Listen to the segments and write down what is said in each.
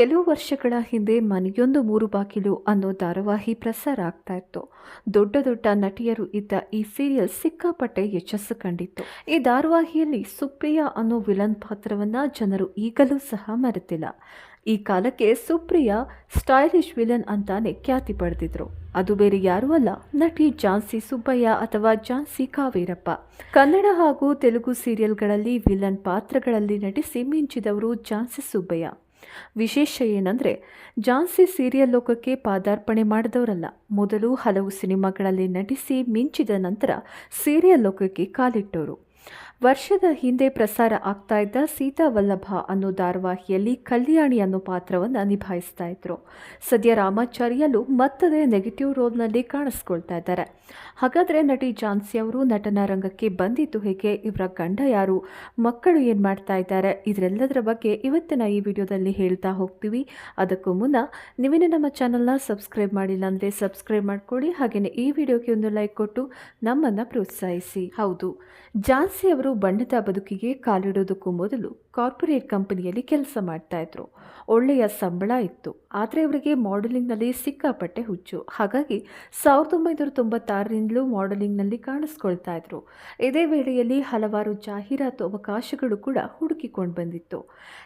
ಕೆಲವು ವರ್ಷಗಳ ಹಿಂದೆ ಮನೆಯೊಂದು ಮೂರು ಬಾಗಿಲು ಅನ್ನೋ ಧಾರಾವಾಹಿ ಪ್ರಸಾರ ಆಗ್ತಾ ಇತ್ತು. ದೊಡ್ಡ ದೊಡ್ಡ ನಟಿಯರು ಇದ್ದ ಈ ಸೀರಿಯಲ್ ಸಿಕ್ಕಾಪಟ್ಟೆ ಯಶಸ್ಸು ಕಂಡಿತ್ತು. ಈ ಧಾರಾವಾಹಿಯಲ್ಲಿ ಸುಪ್ರಿಯಾ ಅನ್ನೋ ವಿಲನ್ ಪಾತ್ರವನ್ನ ಜನರು ಈಗಲೂ ಸಹ ಮರೆತಿಲ್ಲ. ಈ ಕಾಲಕ್ಕೆ ಸುಪ್ರಿಯಾ ಸ್ಟೈಲಿಶ್ ವಿಲನ್ ಅಂತಾನೆ ಖ್ಯಾತಿ ಪಡೆದಿದ್ರು. ಅದು ಬೇರೆ ಯಾರೂ ಅಲ್ಲ, ನಟಿ ಝಾನ್ಸಿ ಸುಬ್ಬಯ್ಯ ಅಥವಾ ಝಾನ್ಸಿ ಕಾವೇರಪ್ಪ. ಕನ್ನಡ ಹಾಗೂ ತೆಲುಗು ಸೀರಿಯಲ್ಗಳಲ್ಲಿ ವಿಲನ್ ಪಾತ್ರಗಳಲ್ಲಿ ನಟಿಸಿ ಮಿಂಚಿದವರು ಝಾನ್ಸಿ ಸುಬ್ಬಯ್ಯ. ವಿಶೇಷ ಏನಂದರೆ, ಜಾನ್ಸಿ ಸೀರಿಯಲ್ ಲೋಕಕ್ಕೆ ಪಾದಾರ್ಪಣೆ ಮಾಡಿದವರಲ್ಲ. ಮೊದಲು ಹಲವು ಸಿನಿಮಾಗಳಲ್ಲಿ ನಟಿಸಿ ಮಿಂಚಿದ ನಂತರ ಸೀರಿಯಲ್ ಲೋಕಕ್ಕೆ ಕಾಲಿಟ್ಟವರು ವರ್ಷದ ಹಿಂದೆ ಪ್ರಸಾರ ಆಗ್ತಾ ಇದ್ದ ಸೀತಾ ವಲ್ಲಭ ಅನ್ನೋ ಧಾರಾವಾಹಿಯಲ್ಲಿ ಕಲ್ಯಾಣಿ ಅನ್ನೋ ಪಾತ್ರವನ್ನು ನಿಭಾಯಿಸ್ತಾ ಇದ್ರು. ಸದ್ಯ ರಾಮಾಚಾರ್ಯಲು ಮತ್ತದೇ ನೆಗೆಟಿವ್ ರೋಲ್ನಲ್ಲಿ ಕಾಣಿಸ್ಕೊಳ್ತಾ ಇದ್ದಾರೆ. ಹಾಗಾದರೆ ನಟಿ ಝಾನ್ಸಿ ಅವರು ನಟನ ರಂಗಕ್ಕೆ ಬಂದಿದ್ದು ಹೇಗೆ? ಇವರ ಗಂಡ ಯಾರು? ಮಕ್ಕಳು ಏನು ಮಾಡ್ತಾ ಇದ್ದಾರೆ? ಇದರೆಲ್ಲದರ ಬಗ್ಗೆ ಇವತ್ತಿನ ಈ ವಿಡಿಯೋದಲ್ಲಿ ಹೇಳ್ತಾ ಹೋಗ್ತೀವಿ. ಅದಕ್ಕೂ ಮುನ್ನ ನೀವೇನೇ ನಮ್ಮ ಚಾನಲ್ನ ಸಬ್ಸ್ಕ್ರೈಬ್ ಮಾಡಿಲ್ಲ ಅಂದರೆ ಸಬ್ಸ್ಕ್ರೈಬ್ ಮಾಡಿಕೊಳ್ಳಿ. ಹಾಗೆಯೇ ಈ ವಿಡಿಯೋಗೆ ಒಂದು ಲೈಕ್ ಕೊಟ್ಟು ನಮ್ಮನ್ನು ಪ್ರೋತ್ಸಾಹಿಸಿ. ಹೌದು. ಜಾನ್ಸಿ ಅವರು ಬಣ್ಣದ ಬದುಕಿಗೆ ಕಾಲಿಡೋದಕ್ಕೂ ಮೊದಲು ಕಾರ್ಪೊರೇಟ್ ಕಂಪನಿಯಲ್ಲಿ ಕೆಲಸ ಮಾಡ್ತಾಯಿದ್ರು ಒಳ್ಳೆಯ ಸಂಬಳ ಇತ್ತು. ಆದರೆ ಅವರಿಗೆ ಮಾಡೆಲಿಂಗ್ನಲ್ಲಿ ಸಿಕ್ಕಾಪಟ್ಟೆ ಹುಚ್ಚು. ಹಾಗಾಗಿ ಸಾವಿರದ ಒಂಬೈನೂರ ತೊಂಬತ್ತಾರರಿಂದಲೂ ಮಾಡೆಲಿಂಗ್ನಲ್ಲಿ ಕಾಣಿಸ್ಕೊಳ್ತಾ ಇದ್ರು. ಇದೇ ವೇಳೆಯಲ್ಲಿ ಹಲವಾರು ಜಾಹೀರಾತು ಅವಕಾಶಗಳು ಕೂಡ ಹುಡುಕಿಕೊಂಡು ಬಂದಿತ್ತು.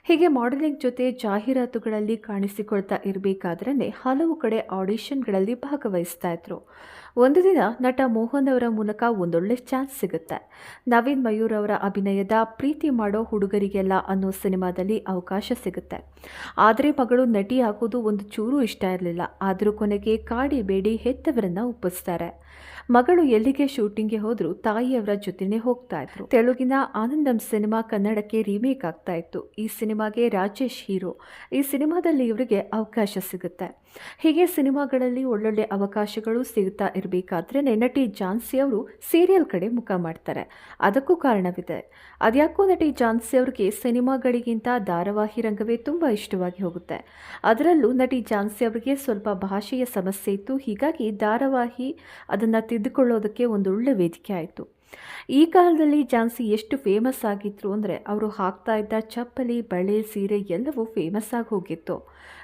ಹೀಗೆ ಮಾಡೆಲಿಂಗ್ ಜೊತೆ ಜಾಹೀರಾತುಗಳಲ್ಲಿ ಕಾಣಿಸಿಕೊಳ್ತಾ ಇರಬೇಕಾದ್ರೆ ಹಲವು ಕಡೆ ಆಡಿಷನ್ಗಳಲ್ಲಿ ಭಾಗವಹಿಸ್ತಾ ಇದ್ರು. ಒಂದು ದಿನ ನಟ ಮೋಹನ್ ಅವರ ಮೂಲಕ ಒಂದೊಳ್ಳೆ ಚಾನ್ಸ್ ಸಿಗುತ್ತೆ. ನವೀನ್ ಮಯೂರ್ ಅವರ ಅಭಿನಯದ ಪ್ರೀತಿ ಮಾಡೋ ಹುಡುಗರಿಗೆಲ್ಲ ಅನ್ನೋ ಸಿನಿಮಾದಲ್ಲಿ ಅವಕಾಶ ಸಿಗುತ್ತೆ. ಆದರೆ ಮಗಳು ನಟಿ ಹಾಕೋದು ಒಂದು ಚೂರು ಇಷ್ಟ ಇರಲಿಲ್ಲ. ಆದರೂ ಕೊನೆಗೆ ಕಾಡಿ ಬೇಡಿ ಹೆತ್ತವರನ್ನ ಒಪ್ಪಿಸ್ತಾರೆ. ಮಗಳು ಎಲ್ಲಿಗೆ ಶೂಟಿಂಗ್ಗೆ ಹೋದರೂ ತಾಯಿಯವರ ಜೊತೆನೇ ಹೋಗ್ತಾ ಇದ್ರು. ತೆಲುಗಿನ ಆನಂದಂ ಸಿನಿಮಾ ಕನ್ನಡಕ್ಕೆ ರೀಮೇಕ್ ಆಗ್ತಾ ಇತ್ತು. ಈ ಸಿನಿಮಾಗೆ ರಾಜೇಶ್ ಹೀರೋ. ಈ ಸಿನಿಮಾದಲ್ಲಿ ಇವರಿಗೆ ಅವಕಾಶ ಸಿಗುತ್ತೆ. ಹೀಗೆ ಸಿನಿಮಾಗಳಲ್ಲಿ ಒಳ್ಳೊಳ್ಳೆ ಅವಕಾಶಗಳು ಸಿಗ್ತಾ ಇರಬೇಕಾದ್ರೆ ನಟಿ ಝಾನ್ಸಿ ಅವರು ಸೀರಿಯಲ್ ಕಡೆ ಮುಖ ಮಾಡ್ತಾರೆ. ಅದಕ್ಕೂ ಕಾರಣವಿದೆ. ಅದ್ಯಾಕೋ ನಟಿ ಝಾನ್ಸಿ ಅವ್ರಿಗೆ ಸಿನಿಮಾಗಳಿಗಿಂತ ಧಾರಾವಾಹಿ ರಂಗವೇ ತುಂಬ ಇಷ್ಟವಾಗಿ ಹೋಗುತ್ತೆ. ಅದರಲ್ಲೂ ನಟಿ ಝಾನ್ಸಿ ಅವರಿಗೆ ಸ್ವಲ್ಪ ಭಾಷೆಯ ಸಮಸ್ಯೆ ಇತ್ತು. ಹೀಗಾಗಿ ಧಾರಾವಾಹಿ ಅದನ್ನು ತಿದ್ದುಕೊಳ್ಳೋದಕ್ಕೆ ಒಂದು ಒಳ್ಳೆ ವೇದಿಕೆ ಆಯಿತು. ಈ ಕಾಲದಲ್ಲಿ ಝಾನ್ಸಿ ಎಷ್ಟು ಫೇಮಸ್ ಆಗಿದ್ರು ಅಂದರೆ ಅವರು ಹಾಕ್ತಾ ಇದ್ದ ಚಪ್ಪಲಿ, ಬಳೆ, ಸೀರೆ ಎಲ್ಲವೂ ಫೇಮಸ್ ಆಗಿ ಹೋಗಿತ್ತು.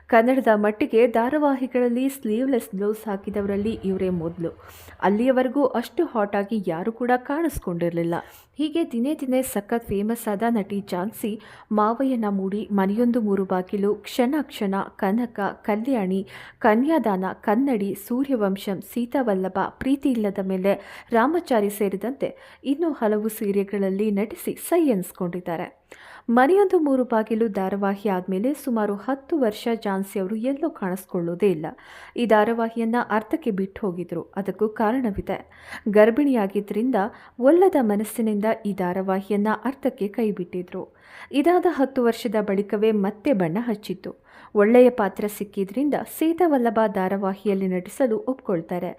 ಕನ್ನಡದ ಮಟ್ಟಿಗೆ ಧಾರಾವಾಹಿಗಳಲ್ಲಿ ಸ್ಲೀವ್ಲೆಸ್ ಬ್ಲೌಸ್ ಹಾಕಿದವರಲ್ಲಿ ಇವರೇ ಮೊದಲು. ಅಲ್ಲಿಯವರೆಗೂ ಅಷ್ಟು ಹಾಟ್ ಆಗಿ ಯಾರು ಕೂಡ ಕಾಣಿಸ್ಕೊಂಡಿರಲಿಲ್ಲ. ಹೀಗೆ ದಿನೇ ದಿನೇ ಸಖತ್ ಫೇಮಸ್ ಆದ ನಟಿ ಝಾನ್ಸಿ ಮಾವಯ್ಯನ ಮೂಡಿ, ಮನೆಯೊಂದು ಮೂರು ಬಾಗಿಲು, ಕ್ಷಣ ಕ್ಷಣ ಕನಕ, ಕಲ್ಯಾಣಿ, ಕನ್ಯಾದಾನ, ಕನ್ನಡಿ, ಸೂರ್ಯವಂಶಂ, ಸೀತಾವಲ್ಲಭ ಪ್ರೀತಿ ಇಲ್ಲದ ಮೇಲೆ ರಾಮಚಾರಿ ಸೇರಿದಂತೆ ಇನ್ನೂ ಹಲವು ಸೀರಿಯಲ್ಗಳಲ್ಲಿ ನಟಿಸಿ ಸೈ ಎನ್ಸ್ಕೊಂಡಿದ್ದಾರೆ. ಮನೆಯೊಂದು ಮೂರು ಬಾಗಿಲು ಧಾರಾವಾಹಿ ಆದಮೇಲೆ ಸುಮಾರು ಹತ್ತು ವರ್ಷ ಝಾನ್ಸಿ ಅವರು ಎಲ್ಲೂ ಕಾಣಿಸ್ಕೊಳ್ಳೋದೇ ಇಲ್ಲ. ಈ ಧಾರಾವಾಹಿಯನ್ನು ಅರ್ಥಕ್ಕೆ ಬಿಟ್ಟು ಹೋಗಿದ್ರು. ಅದಕ್ಕೂ ಕಾರಣವಿದೆ. ಗರ್ಭಿಣಿಯಾಗಿದ್ದರಿಂದ ಒಲ್ಲದ ಮನಸ್ಸಿನಿಂದ ಈ ಧಾರಾವಾಹಿಯನ್ನು ಅರ್ಥಕ್ಕೆ ಕೈಬಿಟ್ಟಿದ್ರು. ಇದಾದ ಹತ್ತು ವರ್ಷದ ಬಳಿಕವೇ ಮತ್ತೆ ಬಣ್ಣ ಹಚ್ಚಿತ್ತು. ಒಳ್ಳೆಯ ಪಾತ್ರ ಸಿಕ್ಕಿದ್ರಿಂದ ಸೀತಾವಲ್ಲಭ ಧಾರಾವಾಹಿಯಲ್ಲಿ ನಟಿಸಲು ಒಪ್ಕೊಳ್ತಾರೆ.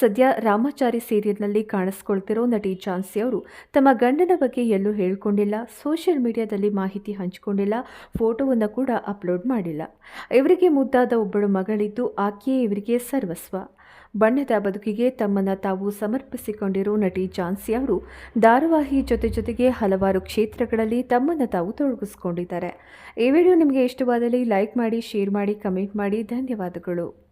ಸದ್ಯ ರಾಮಾಚಾರಿ ಸೀರಿಯಲ್ನಲ್ಲಿ ಕಾಣಿಸ್ಕೊಳ್ತಿರೋ ನಟಿ ಝಾನ್ಸಿ ಅವರು ತಮ್ಮ ಗಂಡನ ಬಗ್ಗೆ ಎಲ್ಲೂ ಹೇಳ್ಕೊಂಡಿಲ್ಲ, ಸೋಷಿಯಲ್ ಮೀಡಿಯಾದಲ್ಲಿ ಮಾಹಿತಿ ಹಂಚಿಕೊಂಡಿಲ್ಲ, ಫೋಟೋವನ್ನು ಕೂಡ ಅಪ್ಲೋಡ್ ಮಾಡಿಲ್ಲ. ಇವರಿಗೆ ಮುದ್ದಾದ ಒಬ್ಬಳು ಮಗಳಿದ್ದು ಆಕೆಯೇ ಇವರಿಗೆ ಸರ್ವಸ್ವ. ಬಣ್ಣದ ಬದುಕಿಗೆ ತಮ್ಮನ್ನು ತಾವು ಸಮರ್ಪಿಸಿಕೊಂಡಿರೋ ನಟಿ ಝಾನ್ಸಿ ಅವರು ಧಾರಾವಾಹಿ ಜೊತೆ ಜೊತೆಗೆ ಹಲವಾರು ಕ್ಷೇತ್ರಗಳಲ್ಲಿ ತಮ್ಮನ್ನು ತಾವು ತೊಡಗಿಸ್ಕೊಂಡಿದ್ದಾರೆ. ಈ ವಿಡಿಯೋ ನಿಮಗೆ ಇಷ್ಟವಾದಲ್ಲಿ ಲೈಕ್ ಮಾಡಿ, ಶೇರ್ ಮಾಡಿ, ಕಮೆಂಟ್ ಮಾಡಿ. ಧನ್ಯವಾದಗಳು.